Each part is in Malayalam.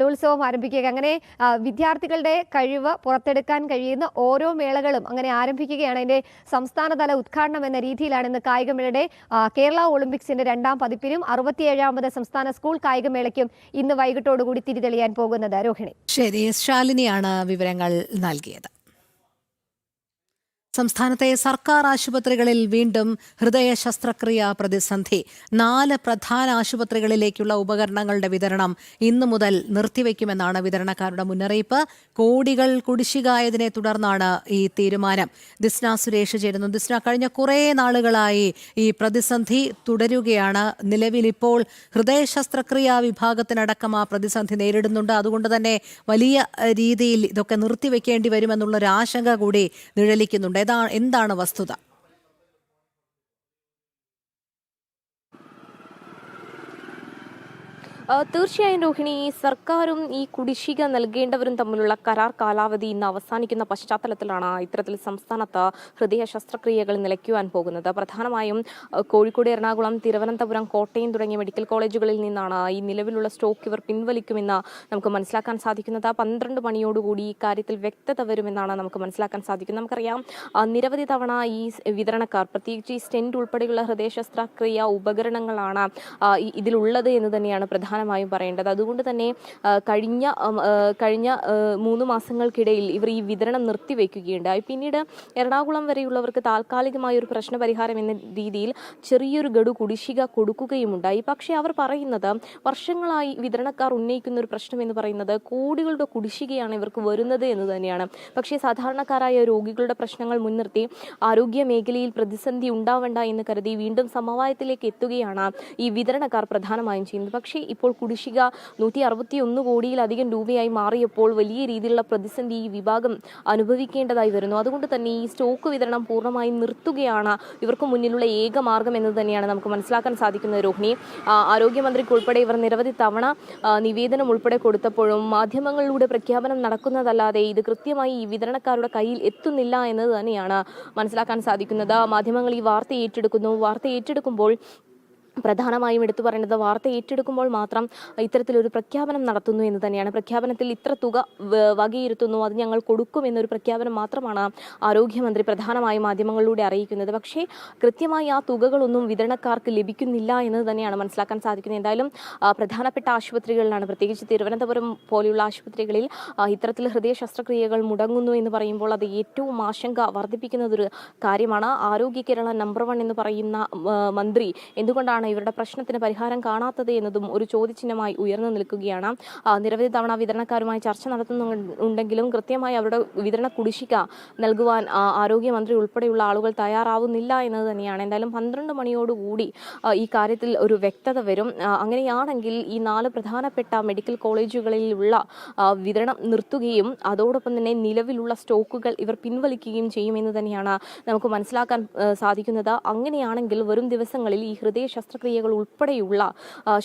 കലോത്സവം ആരംഭിക്കുക അങ്ങനെ വിദ്യാർത്ഥികളുടെ കഴിവ് പുറത്തെടുക്കാൻ കഴിയുന്ന ഓരോ മേളകളും അങ്ങനെ ആരംഭിക്കുകയാണ്. അതിന്റെ സംസ്ഥാനതല ഉദ്ഘാടനം എന്ന രീതിയിലാണ് ഇന്ന് കായികമേളയുടെ കേരള ഒളിമ്പിക്സിന്റെ രണ്ടാം പതിപ്പിനും അറുപത്തിയേഴാമത് സംസ്ഥാന സ്കൂൾ കായികമേളയ്ക്കും ഇന്ന് വൈകിട്ടോടുകൂടി തിരിതെളിയാൻ പോകുന്നത്. രോഹിണി. ശരി ശാലിനിയാണ് വിവരങ്ങൾ നൽകിയത്. സംസ്ഥാനത്തെ സർക്കാർ ആശുപത്രികളിൽ വീണ്ടും ഹൃദയ ശസ്ത്രക്രിയ പ്രതിസന്ധി. നാല് പ്രധാന ആശുപത്രികളിലേക്കുള്ള ഉപകരണങ്ങളുടെ വിതരണം ഇന്നു മുതൽ നിർത്തിവെക്കുമെന്നാണ് വിതരണക്കാരുടെ മുന്നറിയിപ്പ്. കോടികൾ കുടിശ്ശികായതിനെ തുടർന്നാണ് ഈ തീരുമാനം. ദിസ്ന സുരേഷ് ചേരുന്നു. ദിസ്ന കഴിഞ്ഞ കുറേ നാളുകളായി ഈ പ്രതിസന്ധി തുടരുകയാണ്. നിലവിലിപ്പോൾ ഹൃദയ ശസ്ത്രക്രിയ വിഭാഗത്തിനടക്കം ആ പ്രതിസന്ധി നേരിടുന്നുണ്ട്. അതുകൊണ്ട് തന്നെ വലിയ രീതിയിൽ ഇതൊക്കെ നിർത്തിവെക്കേണ്ടി വരുമെന്നുള്ളൊരു ആശങ്ക കൂടി നിഴലിക്കുന്നുണ്ട്. ഏതാ എന്താണ് വസ്തുത? തീർച്ചയായും രോഹിണി സർക്കാരും ഈ കുടിശ്ശിക നൽകേണ്ടവരും തമ്മിലുള്ള കരാർ കാലാവധി ഇന്ന് അവസാനിക്കുന്ന പശ്ചാത്തലത്തിലാണ് ഇത്തരത്തിൽ സംസ്ഥാനത്ത് ഹൃദയ ശസ്ത്രക്രിയകൾ നിലയ്ക്കുവാൻ പോകുന്നത്. പ്രധാനമായും കോഴിക്കോട് എറണാകുളം തിരുവനന്തപുരം കോട്ടയം തുടങ്ങിയ മെഡിക്കൽ കോളേജുകളിൽ നിന്നാണ് ഈ നിലവിലുള്ള സ്റ്റോക്ക് ഇവർ പിൻവലിക്കുമെന്ന് നമുക്ക് മനസ്സിലാക്കാൻ സാധിക്കുന്നത്. പന്ത്രണ്ട് മണിയോടുകൂടി ഈ കാര്യത്തിൽ വ്യക്തത വരുമെന്നാണ് നമുക്ക് മനസ്സിലാക്കാൻ സാധിക്കുന്നത്. നമുക്കറിയാം നിരവധി തവണ ഈ വിതരണക്കാർ പ്രത്യേകിച്ച് ഈ സ്റ്റെന്റ് ഉൾപ്പെടെയുള്ള ഹൃദയ ശസ്ത്രക്രിയ ഉപകരണങ്ങളാണ് ഇതിലുള്ളത് എന്ന് തന്നെയാണ് പ്രധാനമായും പറയേണ്ടത്. അതുകൊണ്ട് തന്നെ കഴിഞ്ഞ കഴിഞ്ഞ മൂന്ന് മാസങ്ങൾക്കിടയിൽ ഇവർ ഈ വിതരണം നിർത്തിവെക്കുകയുണ്ടായി. പിന്നീട് എറണാകുളം വരെയുള്ളവർക്ക് താൽക്കാലികമായ ഒരു പ്രശ്നപരിഹാരം എന്ന രീതിയിൽ ചെറിയൊരു ഗഡു കുടിശ്ശിക കൊടുക്കുകയുമുണ്ടായി. പക്ഷേ അവർ പറയുന്നത് വർഷങ്ങളായി വിതരണക്കാർ ഉന്നയിക്കുന്ന ഒരു പ്രശ്നം എന്ന് പറയുന്നത് കോടികളുടെ കുടിശ്ശികയാണ് ഇവർക്ക് വരുന്നത് എന്ന് തന്നെയാണ്. പക്ഷേ സാധാരണക്കാരായ രോഗികളുടെ പ്രശ്നങ്ങൾ മുൻനിർത്തി ആരോഗ്യ മേഖലയിൽ പ്രതിസന്ധി ഉണ്ടാവണ്ട എന്ന് കരുതി വീണ്ടും സമവായത്തിലേക്ക് എത്തുകയാണ് ഈ വിതരണക്കാർ പ്രധാനമായും ചെയ്യുന്നത്. പക്ഷേ ഇപ്പോൾ കുടിശ്ശിക നൂറ്റി അറുപത്തി ഒന്ന് കോടിയിലധികം രൂപയായി മാറിയപ്പോൾ വലിയ രീതിയിലുള്ള പ്രതിസന്ധി ഈ വിഭാഗം അനുഭവിക്കേണ്ടതായി വരുന്നു. അതുകൊണ്ട് തന്നെ ഈ സ്റ്റോക്ക് വിതരണം പൂർണമായി നിർത്തുകയാണ് ഇവർക്ക് മുന്നിലുള്ള ഏക മാർഗം എന്ന് തന്നെയാണ് നമുക്ക് മനസ്സിലാക്കാൻ സാധിക്കുന്നത് രോഹിണി. ആരോഗ്യമന്ത്രിക്ക് ഉൾപ്പെടെ ഇവർ നിരവധി തവണ നിവേദനം ഉൾപ്പെടെ കൊടുത്തപ്പോഴും മാധ്യമങ്ങളിലൂടെ പ്രഖ്യാപനം നടക്കുന്നതല്ലാതെ ഇത് കൃത്യമായി ഈ വിതരണക്കാരുടെ കയ്യിൽ എത്തുന്നില്ല എന്നത് തന്നെയാണ് മനസ്സിലാക്കാൻ സാധിക്കുന്നത്. മാധ്യമങ്ങൾ ഈ വാർത്ത ഏറ്റെടുക്കുന്നു. വാർത്ത ഏറ്റെടുക്കുമ്പോൾ പ്രധാനമായും എടുത്തു പറയേണ്ടത് വാർത്ത ഏറ്റെടുക്കുമ്പോൾ മാത്രം ഇത്തരത്തിലൊരു പ്രഖ്യാപനം നടത്തുന്നു എന്ന് തന്നെയാണ്. പ്രഖ്യാപനത്തിൽ ഇത്ര തുക വകയിരുത്തുന്നു അത് ഞങ്ങൾ കൊടുക്കും എന്നൊരു പ്രഖ്യാപനം മാത്രമാണ് ആരോഗ്യമന്ത്രി പ്രധാനമായും മാധ്യമങ്ങളിലൂടെ അറിയിക്കുന്നത്. പക്ഷേ കൃത്യമായി ആ തുകകളൊന്നും വിതരണക്കാർക്ക് ലഭിക്കുന്നില്ല എന്ന് തന്നെയാണ് മനസ്സിലാക്കാൻ സാധിക്കുന്നത്. എന്തായാലും പ്രധാനപ്പെട്ട ആശുപത്രികളിലാണ് പ്രത്യേകിച്ച് തിരുവനന്തപുരം പോലെയുള്ള ആശുപത്രികളിൽ ഇത്തരത്തിൽ ഹൃദയ ശസ്ത്രക്രിയകൾ മുടങ്ങുന്നു എന്ന് പറയുമ്പോൾ അത് ഏറ്റവും ആശങ്ക വർദ്ധിപ്പിക്കുന്നതൊരു കാര്യമാണ്. ആരോഗ്യ കേരള നമ്പർ വൺ എന്ന് പറയുന്ന മന്ത്രി എന്തുകൊണ്ടാണ് ഇവരുടെ പ്രശ്നത്തിന് പരിഹാരം കാണാത്തത് എന്നതും ഒരു ചോദ്യചിഹ്നമായി ഉയർന്നു നിൽക്കുകയാണ്. നിരവധി തവണ വിതരണക്കാരുമായി ചർച്ച നടത്തുന്നുണ്ടെങ്കിലും കൃത്യമായി അവരുടെ വിതരണ കുടിശ്ശിക നൽകുവാൻ ആരോഗ്യമന്ത്രി ഉൾപ്പെടെയുള്ള ആളുകൾ തയ്യാറാവുന്നില്ല എന്നത് തന്നെയാണ്. എന്തായാലും പന്ത്രണ്ട് മണിയോടുകൂടി ഈ കാര്യത്തിൽ ഒരു വ്യക്തത വരും. അങ്ങനെയാണെങ്കിൽ ഈ നാല് പ്രധാനപ്പെട്ട മെഡിക്കൽ കോളേജുകളിലുള്ള വിതരണം നിർത്തുകയും അതോടൊപ്പം തന്നെ നിലവിലുള്ള സ്റ്റോക്കുകൾ ഇവർ പിൻവലിക്കുകയും ചെയ്യുമെന്ന് തന്നെയാണ് നമുക്ക് മനസ്സിലാക്കാൻ സാധിക്കുന്നത്. അങ്ങനെയാണെങ്കിൽ വരും ദിവസങ്ങളിൽ ഈ ഹൃദയ ശസ്ത്രക്രിയകൾ ഉൾപ്പെടെയുള്ള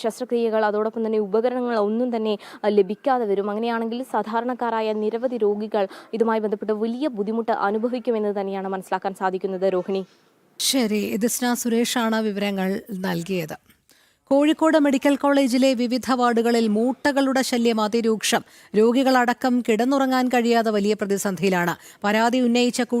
ശസ്ത്രക്രിയകൾ അതോടൊപ്പം തന്നെ ഉപകരണങ്ങൾ ഒന്നും തന്നെ ലഭിക്കാതെ വരും. അങ്ങനെയാണെങ്കിൽ സാധാരണക്കാരായ നിരവധി രോഗികൾ ഇതുമായി ബന്ധപ്പെട്ട് വലിയ ബുദ്ധിമുട്ട് അനുഭവിക്കുമെന്ന് തന്നെയാണ് മനസ്സിലാക്കാൻ സാധിക്കുന്നത്. രോഹിണി. ശരി. ദിസ്ന സുരേഷാണ് വിവരങ്ങൾ നൽകിയത്. കോഴിക്കോട് മെഡിക്കൽ കോളേജിലെ വിവിധ വാർഡുകളിൽ മൂട്ടകളുടെ ശല്യം അതിരൂക്ഷം. രോഗികളടക്കം കിടന്നുറങ്ങാൻ കഴിയാതെ വലിയ പ്രതിസന്ധിയിലാണ്. പരാതി ഉന്നയിച്ച കൂട്ടി